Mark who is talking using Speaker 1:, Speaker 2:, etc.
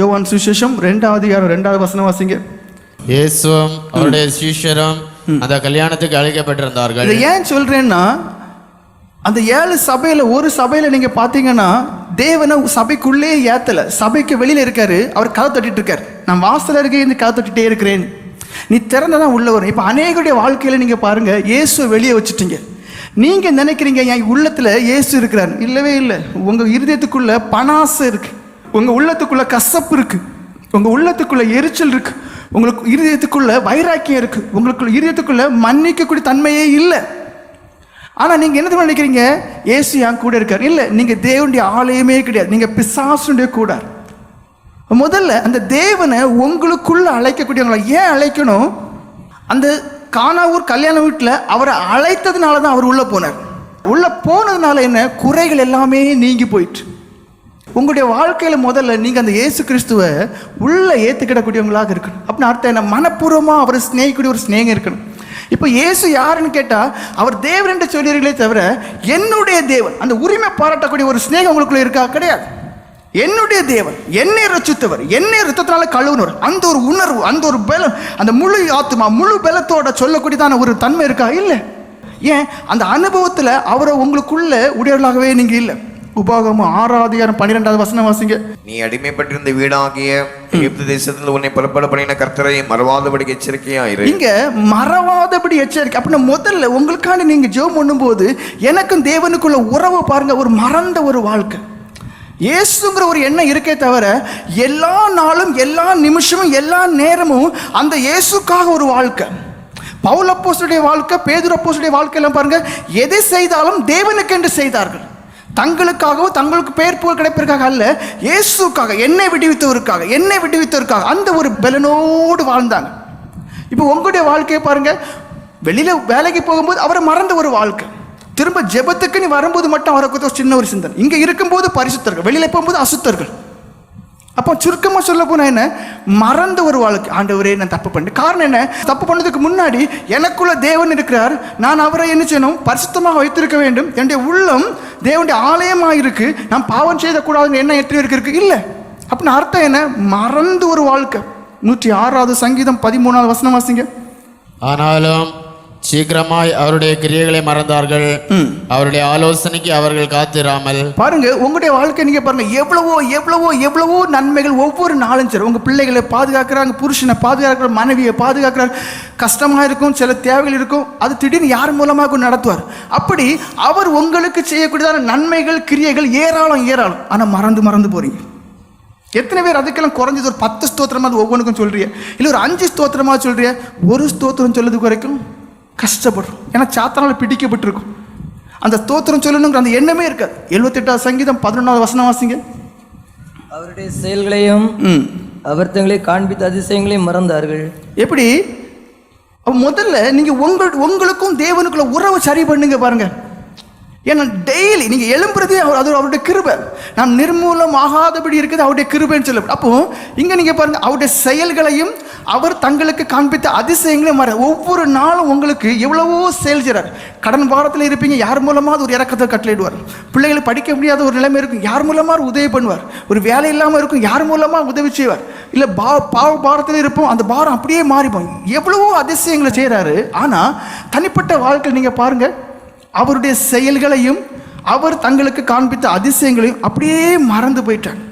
Speaker 1: யோவான் சுவிசேஷம் ரெண்டாவது அதிகாரம் ரெண்டாவது வசனம் வாசிங்க.
Speaker 2: இயேசுவும் அவருடைய சீஷரும் அந்த கல்யாணத்துக்கு அழைக்கப்பட்டிருந்தார்கள்.
Speaker 1: இதை ஏன் சொல்றேன்னா அந்த ஏழு சபையில ஒரு சபையில நீங்க பாத்தீங்கன்னா தேவனை சபைக்குள்ளே ஏத்தல. சபைக்கு வெளியில இருக்காரு அவர் கதை தட்டிட்டு இருக்காரு நான் வாசல இருக்க இந்த கதை தட்டிட்டே இருக்கிறேன். நீ திறந்ததான் உள்ள வரும். இப்ப அநேகருடைய வாழ்க்கையில நீங்க பாருங்க இயேசுவை வெளியே வச்சுட்டீங்க. நீங்க நினைக்கிறீங்க என் உள்ளத்துல இயேசு இருக்கிறார். இல்லவே இல்லை. உங்க இருதயத்துக்குள்ள பணாசை இருக்கு. உங்க உள்ளத்துக்குள்ள கசப்பு இருக்கு. உங்க உள்ளத்துக்குள்ள எரிச்சல் இருக்கு. உங்களுக்கு இருதயத்துக்குள்ள வைராக்கியம் இருக்கு. உங்களுக்கு இருதயத்துக்குள்ள மன்னிக்கக்கூடிய தன்மையே இல்லை. ஆனா நீங்க என்ன நினைக்கிறீங்க? ஏசு என் கூட இருக்கார். இல்ல நீங்க தேவனுடைய ஆலயமே கிடையாது. நீங்க பிசாசுடைய கூடார் முதல்ல அந்த தேவனை உங்களுக்குள்ள அழைக்கக்கூடியவங்களை ஏன் அழைக்கணும்? அந்த கானாவூர் கல்யாண வீட்டில் அவரை அழைத்ததுனால தான் அவர் உள்ளே போனார். உள்ளே போனதுனால என்ன? குறைகள் எல்லாமே நீங்கி போயிட்டு உங்களுடைய வாழ்க்கையில் முதல்ல நீங்கள் அந்த இயேசு கிறிஸ்துவை உள்ளே ஏற்றுக்கிடக்கூடியவங்களாக இருக்கணும். அப்படின்னு அர்த்தம் என்ன? மனப்பூர்வமாக அவரை சிநேகிக்கூடிய ஒரு ஸ்நேகம் இருக்கணும். இப்போ இயேசு யாருன்னு கேட்டால் அவர் தேவன் என்று சொல்லியிருங்களே தவிர என்னுடைய தேவன் அந்த உரிமை பாராட்டக்கூடிய ஒரு சிநேகம் உங்களுக்குள்ள இருக்கா? கிடையாது. என்னுடைய தேவன் என்னை ரச்சித்தவர் என்னை ரத்தத்தினால கழுவுனவர் அந்த ஒரு உணர்வு அந்த ஒரு பலம் அந்த முழு ஆத்மா முழு பலத்தோட சொல்லக்கூடியதான ஒரு தன்மை இருக்கா? இல்லை. ஏன்? அந்த அனுபவத்தில் அவரை உங்களுக்குள்ள உடையவர்களாகவே நீங்கள் இல்லை. உபாகமம் ஆறாவது அதிகாரம் பன்னிரெண்டாவது வசனம் வாசிங்க.
Speaker 3: நீ அடிமைப்பட்டிருந்த வீடாகிய எகிப்து தேசத்தில் உன்னை புறப்பட பண்ணின கர்த்தரை மறவாதபடி எச்சரிக்கையாயிரு.
Speaker 1: இங்க மறவாதபடி எச்சரிக்கை. அப்படின்னா முதல்ல உங்களுக்காண்டி நீங்க ஜெபம் பண்ணும்போது எனக்கும் தேவனுக்குள்ள உறவை பாருங்க ஒரு மறந்த ஒரு வாழ்க்கை. இயேசுங்கிற ஒரு எண்ணம் இருக்கே தவிர எல்லா நாளும் எல்லா நிமிஷமும் எல்லா நேரமும் அந்த இயேசுக்காக ஒரு வாழ்க்கை. பவுல் வாழ்க்கை பேதுரு அப்போஸ்தலருடைய வாழ்க்கையெல்லாம் பாருங்க எதை செய்தாலும் தேவனுக்கென்று செய்தார்கள். தங்களுக்காகவோ தங்களுக்கு பேர் புகழ் கிடைப்பதற்காக அல்ல இயேசுக்காக என்னை விடுவித்தவருக்காக என்னை விடுவித்தவருக்காக அந்த ஒரு பலனோடு வாழ்ந்தாங்க. இப்போ உங்களுடைய வாழ்க்கையை பாருங்க. வெளியில் வேலைக்கு போகும்போது அவரை மறந்த ஒரு வாழ்க்கை. திரும்ப ஜெபத்துக்கு நீ வரும்போது மட்டும் அவரை குறித்த ஒரு சின்ன ஒரு சிந்தனை. இங்கே இருக்கும்போது பரிசுத்தர்கள் வெளியில் போகும்போது அசுத்தர்கள். அப்போ சுருக்கமாக சொல்ல போனால் என்ன? மறந்த ஒரு வாழ்க்கை. ஆண்டவரே நான் தப்பு பண்ணேன் காரணம் என்ன? தப்பு பண்ணதுக்கு முன்னாடி எனக்குள்ள தேவன் இருக்கிறார். நான் அவரை என்ன செய்யணும்? பரிசுத்தமாக வைத்திருக்க வேண்டும். என்னுடைய உள்ளம் தேவனுடைய ஆலயமாக இருக்கு நான் பாவம் செய்தக்கூடாதுன்னு என்ன எத்தனை பேருக்கு இருக்கு? இல்லை. அப்படின்னு அர்த்தம் என்ன? மறந்து ஒரு வாழ்க்கை. நூற்றி ஆறாவது சங்கீதம் பதிமூணாவது வசனம் வாசிங்க.
Speaker 2: ஆனாலும் சீக்கிரமாய் அவருடைய கிரியைகளை மறந்தார்கள். அவருடைய ஆலோசனைக்கு அவர்கள் காத்திராமல்.
Speaker 1: பாருங்க உங்களுடைய வாழ்க்கை நீங்க பாருங்க எவ்வளவோ எவ்வளவோ எவ்வளவோ நன்மைகள் ஒவ்வொரு நாளும் சரி உங்க பிள்ளைகளை பாதுகாக்கிறாங்க புருஷனை பாதுகாக்கிறார் மனைவியை பாதுகாக்கிறார். கஷ்டமா இருக்கும் சில தேவைகள் இருக்கும் அது திடீர்னு யார் மூலமாக நடத்துவார்? அப்படி அவர் உங்களுக்கு செய்யக்கூடியதான நன்மைகள் கிரியைகள் ஏராளம் ஏராளம். ஆனா மறந்து மறந்து போறீங்க. எத்தனை பேர் அதுக்கெல்லாம் குறைஞ்சது ஒரு பத்து ஸ்தோத்திரமா அது ஒவ்வொன்றுக்கும் சொல்றிய? இல்லை ஒரு அஞ்சு ஸ்தோத்திரமா சொல்றிய? ஒரு ஸ்தோத்திரம் சொல்லதுக்கு வரைக்கும். கஷ்டப்படுறோம். ஏன்னா சாத்தனால் பிடிக்கப்பட்டிருக்கும். அந்த ஸ்தோத்திரம் சொல்லணுங்கிற அந்த எண்ணமே இருக்காது. எழுபத்தெட்டாவது சங்கீதம் பதினொன்றாவது வசனம் வாசிங்க.
Speaker 4: அவருடைய செயல்களையும் அவர் தங்களை காண்பித்த அதிசயங்களையும் மறந்தார்கள்.
Speaker 1: எப்படி? முதல்ல நீங்க உங்கள் உங்களுக்கும் தேவனுக்குள்ள உறவை சரி பண்ணுங்க பாருங்க. ஏன்னா டெய்லி நீங்கள் எழும்புறதே அவர் அது அவருடைய கிருபை. நாம் நிர்மூலம் ஆகாதபடி இருக்குது அவருடைய கிருபைன்னு சொல்ல அப்போ இங்கே நீங்கள் பாருங்கள் அவருடைய செயல்களையும் அவர் தங்களுக்கு காண்பித்த அதிசயங்களையும் மாற ஒவ்வொரு நாளும் உங்களுக்கு எவ்வளவோ செயல் செய்கிறார். கடன் பாரத்தில் இருப்பீங்க யார் மூலமா ஒரு இறக்கத்தை கட்டளையிடுவார். பிள்ளைகளை படிக்க முடியாத ஒரு நிலைமை இருக்கும் யார் மூலமாக உதவி பண்ணுவார். ஒரு வேலை இல்லாமல் இருக்கும் யார் மூலமாக உதவி செய்வார். இல்லை பா பாவ பாரத்தில் இருப்போம் அந்த பாரம் அப்படியே மாறிப்போம். எவ்வளவோ அதிசயங்களை செய்கிறாரு ஆனால் தனிப்பட்ட வாழ்க்கை நீங்கள் பாருங்கள் அவருடைய செயல்களையும் அவர் தங்களுக்கு காண்பித்த அதிசயங்களையும் அப்படியே மறந்து போயிட்டாங்க